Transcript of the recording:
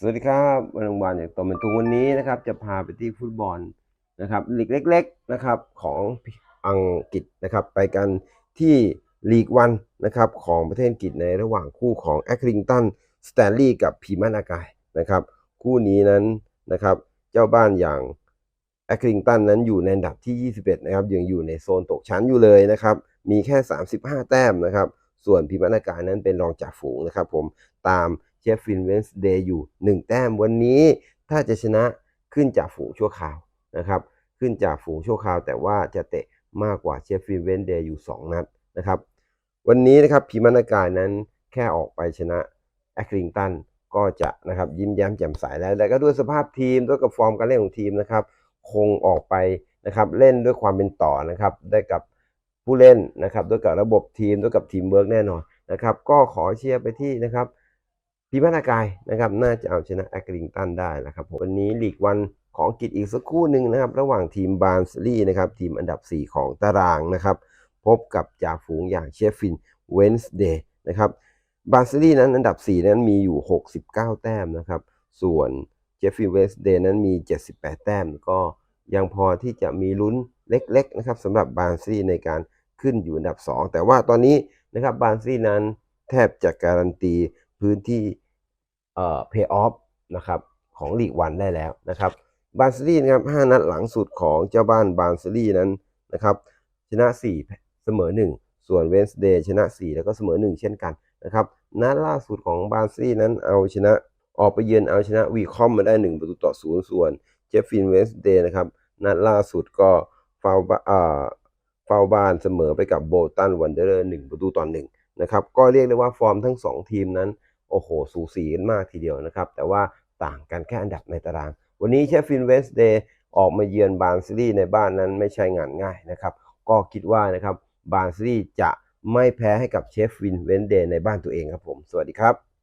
สวัสดีครับวันรางวัลอย่างตัวเป็นตุงวันนี้นะครับ จะพาไปที่ฟุตบอลนะครับลีกเล็ก ๆนะครับของอังกฤษนะครับ ไปกันที่ลีกวันนะครับของประเทศอังกฤษในระหว่างคู่ของแอคลิงตันสแตนลีย์กับพีมานากายนะครับ คู่นี้นั้นนะครับเจ้าบ้านอย่างแอคลิงตันนั้นอยู่ในอันดับที่ 21 นะครับยังอยู่ในโซนตกชั้นอยู่เลยนะครับ มีแค่ 35 แต้มนะครับ ส่วนพีมานากายนั้นเป็นรองจ่าฝูงนะครับ ผมตาม ฟฟินเวนส์เดย์อยู่ 1 แต้มวันนี้ถ้าจะชนะขึ้นจากฝูงชั่วคราวนะครับขึ้นจากฝูงชั่วคราว แต่ว่าจะเตะมากกว่าเชฟฟินเวนส์เดย์อยู่ 2 นัดนะครับวันนี้นะครับพีมานากายนั้นแค่ออกไปชนะแอคลิงตันก็จะนะครับยิ้มแย้มแจ่มใสแล้วแต่ก็ด้วยสภาพทีมด้วยกับฟอร์มการเล่นของทีมนะครับคงออกไปนะครับเล่นด้วยความเป็นต่อนะครับได้กับผู้เล่นนะครับด้วยกับระบบทีมด้วยกับทีมเวิร์กแน่นอนนะครับก็ขอเชียร์ไปที่นะครับ พีมานากายนะครับน่าจะเอาชนะแอคลิงตันได้นะครับผมวันนี้ลีกวันของกฤษอีกสักคู่หนึ่งนะครับ ระหว่างทีมบาร์นสลีย์นะครับ ทีมอันดับ 4 ของตารางนะครับ พบกับจ่าฝูงอย่างเชฟฟินเวนส์เดย์นะครับบาร์นสลีย์นั้นอันดับ 4 นั้นมีอยู่ 69 แต้มนะครับ ส่วนเชฟฟินเวนส์เดย์นั้นมี 78 แต้ม ก็ยังพอที่จะมีลุ้นเล็กๆนะครับสำหรับบาร์นสลีย์ในการขึ้นอยู่อันดับ 2 แต่ว่าตอนนี้นะครับบาร์นสลีย์นั้นแทบจะการันตีพื้นที่ เอ่อเพย์ออฟนะครับของลีกวันได้แล้วนะครับบาร์นสลีนะครับ5นัดหลังสุดของเจ้าบ้านบาร์นสลีนั้นนะครับชนะ 4 เสมอ 1 ส่วนเวนส์เดย์ชนะ 4 แล้วก็เสมอ 1 เช่นกันนะครับนัดล่าสุดของบาร์นสลีนั้นเอาชนะออกไปเยือนเอาชนะวีคอมมาได้ 1 ประตูต่อ 0 ส่วนเจฟฟินเวนส์เดย์นะครับนัดล่าสุดก็ฟาวบาอ่าฟาวบ้านเสมอไปกับโบลตันวันเดอร์1ประตูต่อ1นะครับก็เรียกได้ว่าฟอร์มทั้ง 2 ทีมนั้น โอ้โห สูสีกันมากทีเดียวนะครับ แต่ว่าต่างกันแค่อันดับในตาราง วันนี้เชฟฟินเวนส์เดย์ออกมาเยือนบาร์ซีรีในบ้านนั้นไม่ใช่งานง่ายนะครับ ก็คิดว่านะครับบาร์ซีรีจะไม่แพ้ให้กับเชฟฟินเวนส์เดย์ในบ้านตัวเองครับผม สวัสดีครับ